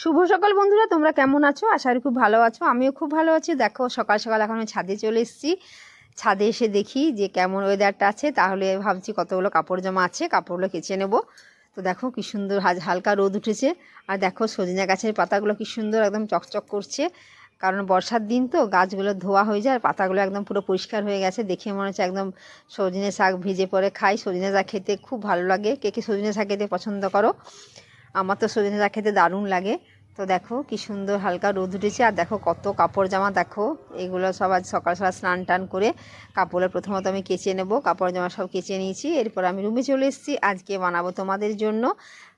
শুভ সকাল বন্ধুরা, তোমরা কেমন আছো? আশা করি খুব ভালো আছো, আমিও খুব ভালো আছি। দেখো, সকাল সকাল এখন ছাদে চলে এসেছি। ছাদে এসে দেখি যে কেমন ওয়েদারটা আছে, তাহলে ভাবছি কতগুলো কাপড় জামা আছে, কাপড়গুলো কেচে নেব। তো দেখো, কি সুন্দর হালকা রোদ উঠেছে। আর দেখো, সজনে গাছের পাতাগুলো কি সুন্দর একদম চকচক করছে। কারণ বর্ষার দিন তো, গাছগুলো ধোয়া হয়ে যায়, আর পাতাগুলো একদম পুরো পরিষ্কার হয়ে গেছে। দেখে মনে হচ্ছে একদম সজনে শাক ভিজে পরে খাই। সজনে শাক খেতে খুব ভালো লাগে। কে কে সজনে শাক খেতে পছন্দ করো? আমার তো সজনে শাক খেতে দারুণ লাগে। তো দেখো কি সুন্দর হালকা রোদ উঠেছে, আর দেখো কত কাপড় জামা, দেখো এগুলো সব আজ সকাল সকাল স্নান টান করে কাপড়ে প্রথমত আমি কেচে নেব, কাপড় জামা সব কেচে নিয়েছি, এরপর আমি রুমে চলে এসেছি, আজকে বানাবো তোমাদের জন্য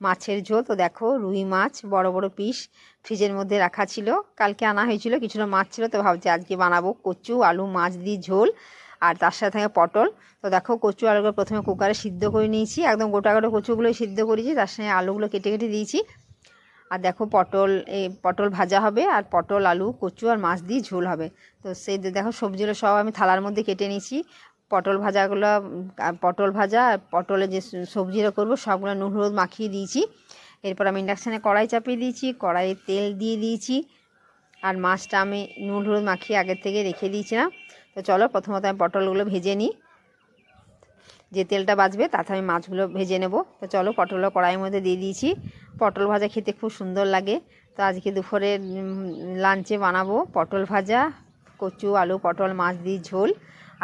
মাছের ঝোল। তো দেখো রুই মাছ, বড় বড় পিস ফ্রিজের মধ্যে রাখা ছিল, কালকে আনা হয়েছিল, কিছুটা মাছ ছিল, তো ভাবছি আজকে বানাবো কচু, আলু, মাছ দিয়ে ঝোল, আর তার সাথে থাকে পটল। তো দেখো কচু আলুগুলো প্রথমে কুকারে সিদ্ধ করে নিয়েছি, একদম গোটা গোটা কচুগুলোই সিদ্ধ করেছি, তার সঙ্গে আলুগুলো কেটে কেটে দিয়েছি। আর দেখো পটল এই পটল ভাজা হবে আর পটল, আলু, কচু আর মাছ দিয়ে ঝোল হবে। তো সেই দেখো সবজিগুলো সব আমি থালার মধ্যে কেটে নিয়েছি। পটল ভাজাগুলো পটল ভাজা আর পটলের যে স- সবজিটা করব সবগুলো নুন, হলুদ মাখিয়ে দিয়েছি। এরপর আমি ইন্ডাকশানে কড়াই চাপিয়ে দিয়েছি, কড়াইয়ে তেল দিয়ে দিয়েছি। আর মাছটা আমি নুন, হলুদ মাখিয়ে আগের থেকে রেখে দিয়েছিলাম। তো চলো প্রথমত আমি পটলগুলো ভেজে নিই। যে তেলটা বাজবে তাতে আমি মাছগুলো ভেজে নেব। তো চলো পটলগুলো কড়াইয়ের মধ্যে দিয়ে দিয়েছি। পটল ভাজা খেতে খুব সুন্দর লাগে। তো আজকে দুপুরে লাঞ্চে বানাবো পটল ভাজা, কচু, আলু, পটল, মাছ দিয়ে ঝোল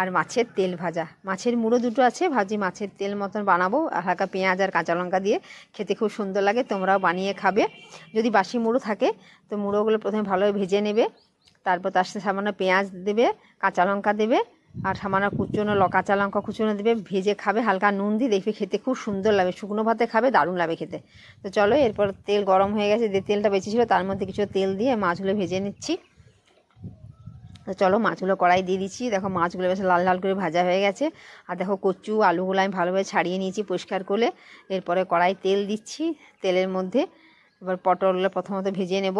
আর মাছের তেল ভাজা। মাছের মুড়ো দুটো আছে, ভাজি মাছের তেল মতন বানাবো। হালকা পেঁয়াজ আর কাঁচা লঙ্কা দিয়ে খেতে খুব সুন্দর লাগে, তোমরাও বানিয়ে খাবে। যদি বাসি মুড়ো থাকে, তো মুড়োগুলো প্রথমে ভালোভাবে ভেজে নেবে, তারপর তার সাথে সামান্য পেঁয়াজ দেবে, কাঁচা লঙ্কা দেবে আর সামান্য কুচনো ল কাঁচা লঙ্কা কুচনো দেবে, ভেজে খাবে, হালকা নুন দিয়ে দেখবে খেতে খুব সুন্দর লাগে, শুকনো ভাতে খাবে, দারুণ লাগে খেতে। তো চলো, এরপর তেল গরম হয়ে গেছে, যে তেলটা বেঁচে ছিল, তার মধ্যে কিছু তেল দিয়ে মাছগুলো ভেজে নিচ্ছি। তো চলো, মাছগুলো কড়াই দিয়ে দিচ্ছি। দেখো, মাছগুলো বেশ লাল লাল করে ভাজা হয়ে গেছে। আর দেখো, কচু, আলুগুলো আমি ভালোভাবে ছাড়িয়ে নিয়েছি পরিষ্কার করে। এরপরে কড়াই তেল দিচ্ছি, তেলের মধ্যে এবার পটলগুলো প্রথমত ভেজে নেব।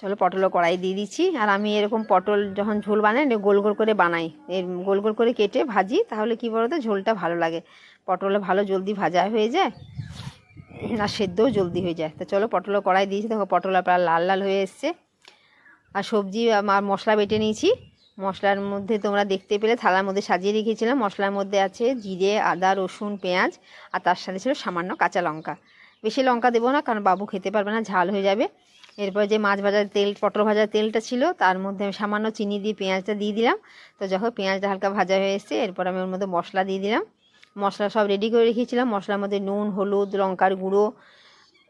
চলো পটলও কড়াই দিয়ে দিচ্ছি। আর আমি এরকম পটল যখন ঝোল বানাই গোল গোল করে বানাই। এর গোল গোল করে কেটে ভাজি, তাহলে কি বলতো, ঝোলটা ভালো লাগে। পটলে ভালো জলদি ভাজা হয়ে যায়, আর সেদ্ধও জলদি হয়ে যায়। তো চলো পটলও কড়াই দিয়েছি, দেখো পটল প্রায় লাল লাল হয়ে এসছে। আর সবজি, আমার মশলা বেটে নিয়েছি। মশলার মধ্যে তোমরা দেখতে পেলে, থালার মধ্যে সাজিয়ে রেখেছিলাম। মশলার মধ্যে আছে জিরে, আদা, রসুন, পেঁয়াজ, আর তার সাথে ছিল সামান্য কাঁচা লঙ্কা। বেশি লঙ্কা দেবো না, কারণ বাবু খেতে পারবে না, ঝাল হয়ে যাবে। এরপর যে মাছ ভাজার তেল, পটল ভাজার তেলটা ছিল, তার মধ্যে আমি সামান্য চিনি দিয়ে পেঁয়াজটা দিয়ে দিলাম। তো যখন পেঁয়াজটা হালকা ভাজা হয়ে এসছে। এরপর আমি ওর মধ্যে মশলা দিয়ে দিলাম। মশলা সব রেডি করে রেখেছিলাম। মশলার মধ্যে নুন, হলুদ, লঙ্কার গুঁড়ো,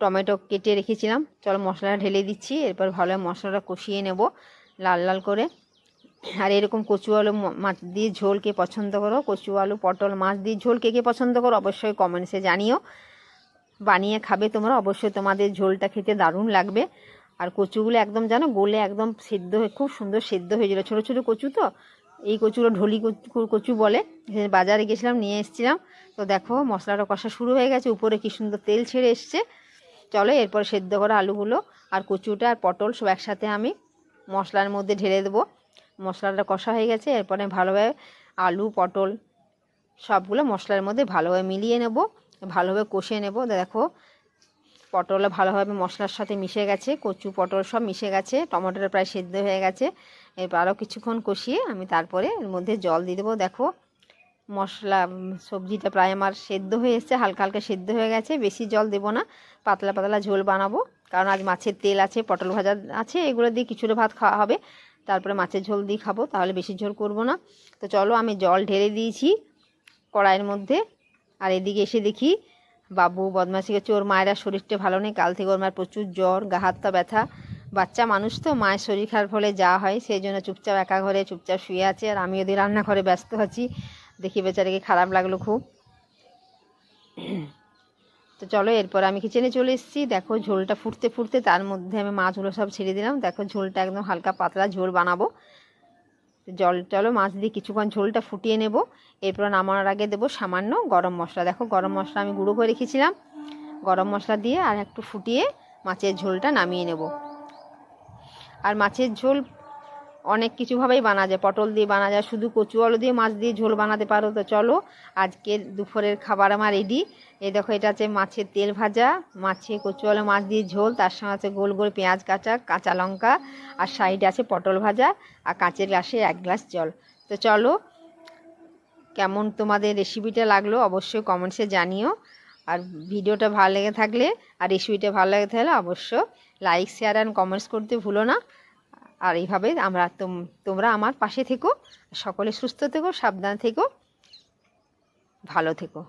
টমেটো কেটে রেখেছিলাম। চলো, মশলাটা ঢেলে দিচ্ছি। এরপর ভালো মশলাটা কষিয়ে নেব লাল লাল করে। আর এরকম কচু আলু মাছ দিয়ে ঝোল কে পছন্দ করো? কচু আলু, পটল, মাছ দিয়ে ঝোল কে কে পছন্দ করো? অবশ্যই কমেন্টসে জানিও। বানিয়ে খাবে তোমরা। অবশ্যই তোমাদের ঝোলটা খেতে দারুণ লাগবে। আর কচুগুলো একদম জানো, গলে একদম সেদ্ধ হয়ে, খুব সুন্দর সেদ্ধ হয়ে ছোটো ছোটো কচু তো, এই কচুগুলো ঢলি কচু- বলে। বাজারে গেছিলাম, নিয়ে এসেছিলাম। তো দেখো, মশলাটা কষা শুরু হয়ে গেছে, উপরে কি সুন্দর তেল ছেড়ে এসছে। চলো, এরপর সেদ্ধ করা আলুগুলো আর কচুটা আর পটল সব একসাথে আমি মশলার মধ্যে ঢেলে দেবো। মশলাটা কষা হয়ে গেছে, এরপরে ভালোভাবে আলু, পটল সবগুলো মশলার মধ্যে ভালোভাবে মিলিয়ে নেব, ভালোভাবে কষে নেব। দেখো পটলও ভালোভাবে মশলার সাথে মিশে গেছে, কচু পটল সব মিশে গেছে, টমেটোটা প্রায় সেদ্ধ হয়ে গেছে। এরপর আরও কিছুক্ষণ কষিয়ে আমি তারপরে এর মধ্যে জল দিয়ে দেবো। দেখো, মশলা সবজিটা প্রায় আমার সেদ্ধ হয়ে এসছে, হালকা হালকা সেদ্ধ হয়ে গেছে, বেশি জল দেবো না, পাতলা পাতলা ঝোল বানাবো, কারণ আজ মাছের তেল আছে, পটল ভাজা আছে, এগুলো দিয়ে কিছুটা ভাত খাওয়া হবে, তারপরে মাছের ঝোল দিয়ে খাব, তাহলে বেশি ঝোল করব না। তো চলো আমি জল ঢেলে দিয়েছি কড়াইয়ের মধ্যে, আর এদিকে এসে দেখি বাবু বদমাসি করছে ওর মায়েরা শরীরটা ভালো নেই, কাল থেকে ওর মায়ের প্রচুর জ্বর, গা হাত পা ব্যথা। বাচ্চা মানুষ তো, মায়ের শরীর খারাপ হলে যা হয়, সেই জন্য চুপচাপ একা ঘরে, চুপচাপ শুয়ে আছে আর আমি ওদের রান্নাঘরে ব্যস্ত আছি। দেখি বেচারাকে খারাপ লাগল খুব। তো চলো, এরপর আমি কিচেনে চলে এসেছি। দেখো, ঝোলটা ফুটতে ফুটতে তার মধ্যে আমি মাছগুলো সব ছেড়ে দিলাম। দেখো, ঝোলটা একদম হালকা পাতলা ঝোল বানাবো। জল, চলো মাছ দিয়ে কিছুক্ষণ ঝোলটা ফুটিয়ে নেব। এরপর নামানোর আগে দেবো সামান্য গরম মশলা। দেখো গরম মশলা আমি গুঁড়ো করে রেখেছিলাম। গরম মশলা দিয়ে আর একটু ফুটিয়ে মাছের ঝোলটা নামিয়ে নেব। আর মাছের ঝোল অনেক কিছুভাবেই বানা যায়। পটল দিয়ে বানা যায়, শুধু কচু আলু দিয়ে মাছ দিয়ে ঝোল বানাতে পারো, তো চলো আজকে দুপুরের খাবার আমার রেডি এই দেখো, এটা আছে মাছের তেল ভাজা, মাছে কচু আলু, মাছ দিয়ে ঝোল, তার সঙ্গে আছে গোল গোল পেঁয়াজ কাঁচা কাঁচা লঙ্কা, আর সাইডে আছে পটল ভাজা, আর কাঁচের গ্লাসে এক গ্লাস জল। তো চলো, কেমন তোমাদের রেসিপিটা লাগল অবশ্যই কমেন্টসে জানিও। আর ভিডিওটা ভালো লেগে থাকলে, আর রেসিপিটা ভালো লেগে থাকলে অবশ্য লাইক শেয়ার অ্যান্ড কমেন্টস করতে ভুলো না। আর এইভাবে আমরা তোম- তোমরা আমার পাশে থেকো, সকলে সুস্থ থেকো, সাবধান থেকো, ভালো থেকো।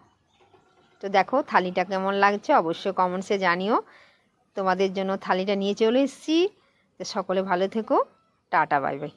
তো দেখো, থালিটা কেমন লাগছে অবশ্যই কমেন্টসে জানিও। তোমাদের জন্য থালিটা নিয়ে চলে এসেছি। সকলে ভালো থেকো। Tata bye bye